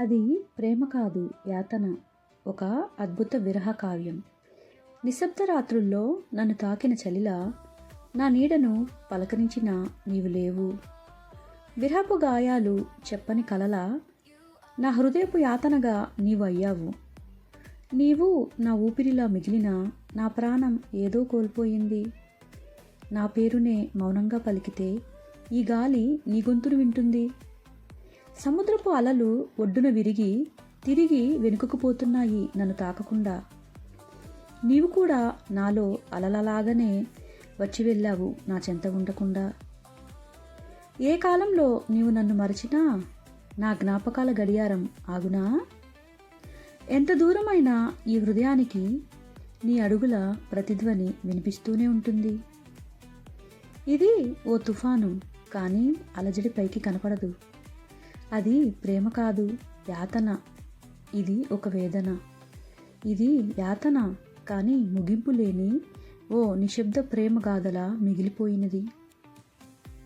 అది ప్రేమ కాదు యాతన. ఒక అద్భుత విరహ కావ్యం. నిశ్శబ్ద రాత్రుల్లో నన్ను తాకిన చలిలా నా నీడను పలకరించిన నీవు లేవు. విరహపు గాయాలు చెప్పని కలలా నా హృదయపు యాతనగా నీవు అయ్యావు. నీవు నా ఊపిరిలా మిగిలిన నా ప్రాణం ఏదో కోల్పోయింది. నా పేరునే మౌనంగా పలికితే ఈ గాలి నీ గొంతును వింటుంది. సముద్రపు అలలు ఒడ్డున విరిగి తిరిగి వెనుకకు పోతున్నాయి నన్ను తాకకుండా. నీవు కూడా నాలో అలలలాగానే వచ్చి వెళ్ళావు నా చెంత ఉండకుండా. ఏ కాలంలో నీవు నన్ను మరచినా నా జ్ఞాపకాల గడియారం ఆగునా? ఎంత దూరమైనా ఈ హృదయానికి నీ అడుగుల ప్రతిధ్వని వినిపిస్తూనే ఉంటుంది. ఇది ఓ తుఫాను కానీ అలజడి పైకి కనపడదు. అది ప్రేమ కాదు యాతన. ఇది ఒక వేదన. ఇది యాతన కానీ ముగింపు లేని ఓ నిశ్శబ్ద ప్రేమ గాథలా మిగిలిపోయినది.